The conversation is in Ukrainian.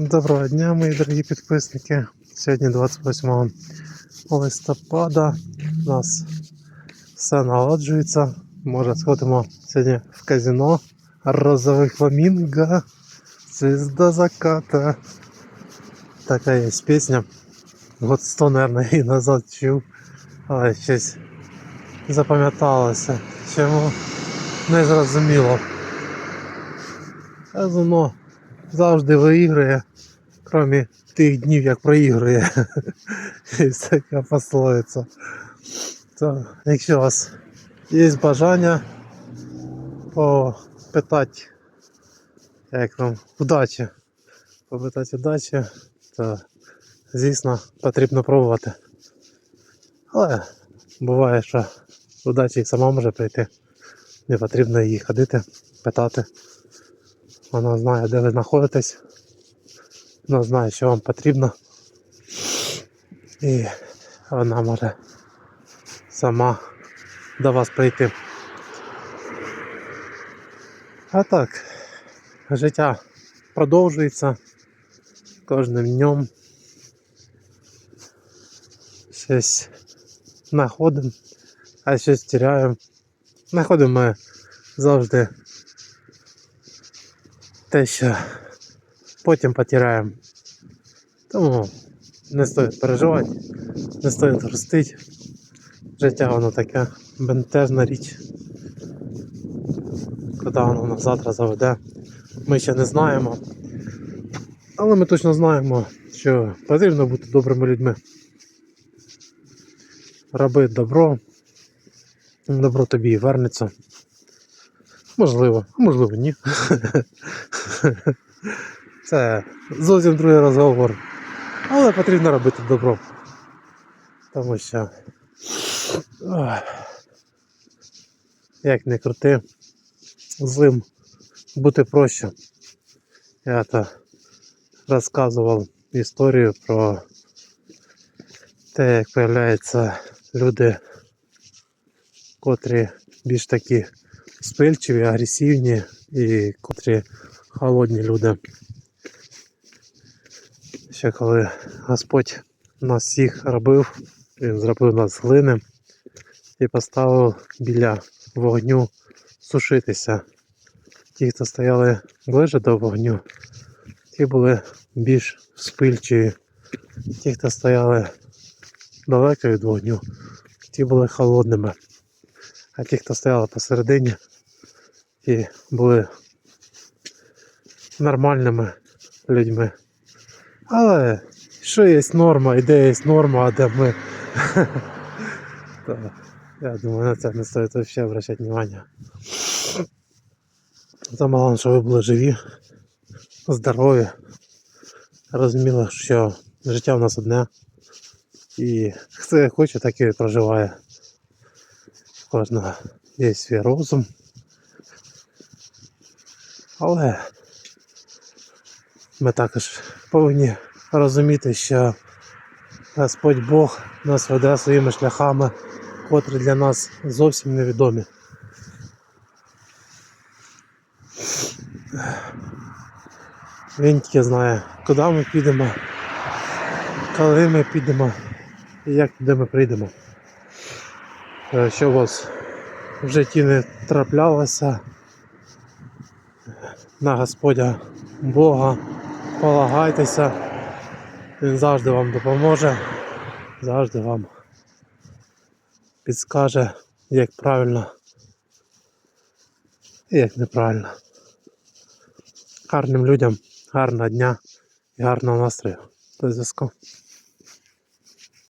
Доброго дня, мої дорогі підписники. Сьогодні 28 листопада. У нас все наладжується. Може сходимо сьогодні в казино. Розовий фламінго. Звезда заката. Така є пісня. Год 100, мабуть, і назад чув. Але щось запам'яталося. Чому не зрозуміло. Казино завжди виіграє, крім тих днів, як проігрує. Така пословиця. То, якщо у вас є бажання попитати, як вам удачі, попитати удачі, то звісно потрібно пробувати. Але буває, що удача і сама може прийти. Не потрібно її ходити, питати. Вона знає, де ви знаходитесь. Вона знає, що вам потрібно. І вона може сама до вас прийти. А так, життя продовжується кожним днем. Щось знаходимо, а щось тіряємо. Знаходимо ми завжди те, що потім потираємо. Тому не стоїть переживати, не стоїть грустити. Життя воно таке бентежна річ. Куди воно нас завтра заведе, ми ще не знаємо. Але ми точно знаємо, що потрібно бути добрими людьми. Роби добро, добро тобі і вернеться. Можливо, можливо, ні. Це зовсім другий розговор. Але потрібно робити добро. Тому що. Як не крути, злим бути проще. Я то розказував історію про те, як появляються люди, котрі більш такі спильчиві, агресивні і котрі холодні люди. Ще коли Господь нас всіх робив, Він зробив нас глини і поставив біля вогню сушитися. Ті, хто стояли ближче до вогню, ті були більш спильчиві. Ті, хто стояли далеко від вогню, ті були холодними. А ті, хто стояли посередині, ті були нормальними людьми. Але що є норма, і де є норма, а де ми. То, я думаю, на це не стоїть взагалі обращати увагу. Головне, що ви були живі, здорові. Розуміли, що життя в нас одне. І хто хоче, так і проживає. Кожного є свій розум. Але ми також повинні розуміти, що Господь Бог нас веде своїми шляхами, котрі для нас зовсім невідомі. Він тільки знає, куди ми підемо, коли ми підемо і як туди ми прийдемо. Е, Що у вас в житті не траплялося на Господя Бога, полагайтеся, Він завжди вам допоможе, завжди вам підскаже, як правильно і як неправильно. Гарним людям, гарного дня і гарного настрою. До зв'язку.